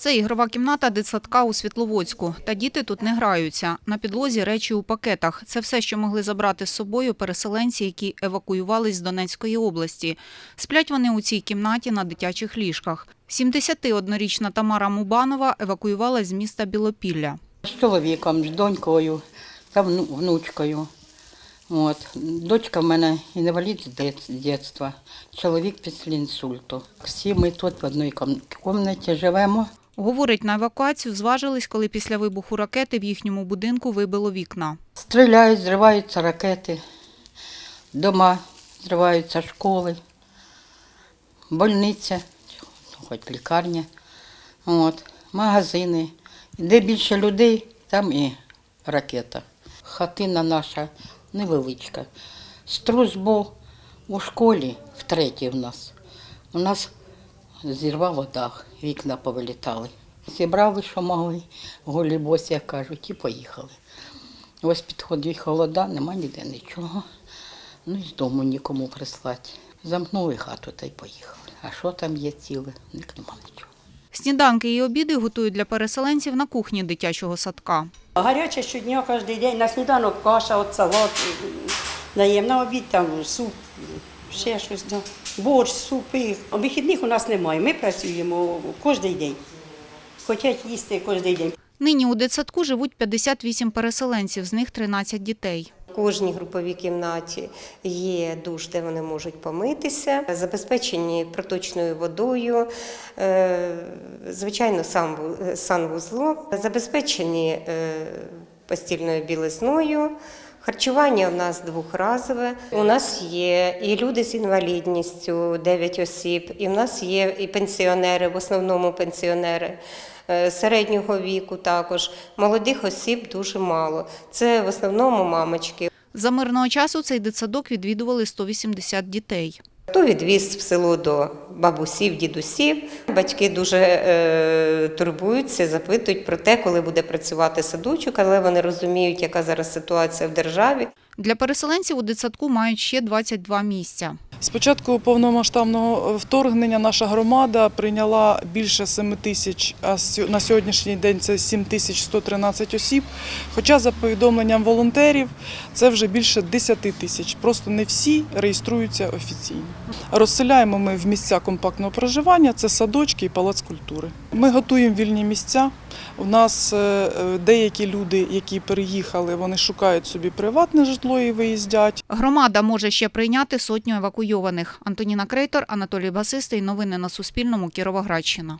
Це ігрова кімната дитсадка у Світловодську. Та діти тут не граються. На підлозі речі у пакетах. Це все, що могли забрати з собою переселенці, які евакуювались з Донецької області. Сплять вони у цій кімнаті на дитячих ліжках. 71-річна Тамара Мубанова евакуювалась з міста Білопілля. З чоловіком, з донькою та внучкою. От. Дочка в мене інвалід з дит- дитинства, чоловік після інсульту. Всі ми тут в одній кімнаті живемо. Говорить, на евакуацію зважились, коли після вибуху ракети в їхньому будинку вибило вікна. Стріляють, зриваються ракети, дома зриваються школи, больниця, хоч лікарня, от, магазини. Де більше людей, там і ракета. Хатина наша невеличка. Струс був у школі, втретє в нас. У нас зірвало дах, вікна повилітали. Зібрали, що могли, голі босі, як кажуть, і поїхали. Ось підходить холода, нема ніде нічого. Ну і з дому нікому прислати. Замкнули хату та й поїхали. А що там є ціле? Нема нічого. Сніданки і обіди готують для переселенців на кухні дитячого садка. Гаряче щодня, кожен день. На сніданок каша, от салат даємо, на обід там суп, ще щось. Да. Борщ, супи. Вихідних у нас немає. Ми працюємо кожен день. Хочуть їсти кожен день. Нині у дитсадку живуть 58 переселенців, з них 13 дітей. Кожній груповій кімнаті є душ, де вони можуть помитися, забезпечені проточною водою, е, звичайно, санвузлом, забезпечені е, постільною білизною. Харчування у нас двохразове. У нас є і люди з інвалідністю, 9 осіб, і в нас є і пенсіонери, в основному пенсіонери е, середнього віку також. Молодих осіб дуже мало. Це в основному мамочки. За мирного часу цей дитсадок відвідували 180 дітей. Хто відвіз в село до бабусів, дідусів. Батьки дуже е, турбуються, запитують про те, коли буде працювати садочок, але вони розуміють, яка зараз ситуація в державі. Для переселенців у дитсадку мають ще 22 місця. З початку повномасштабного вторгнення наша громада прийняла більше 7 тисяч, а на сьогоднішній день це 7 тисяч 113 осіб. Хоча за повідомленням волонтерів це вже більше 10 тисяч. Просто не всі реєструються офіційно. Розселяємо ми в місця компактного проживання, це садочки і палац культури. Ми готуємо вільні місця. У нас е, е, деякі люди, які переїхали, вони шукають собі приватне житло і виїздять. Громада може ще прийняти сотню евакуйованих. Антоніна Крейтор, Анатолій Басистий. Новини на Суспільному. Кіровоградщина.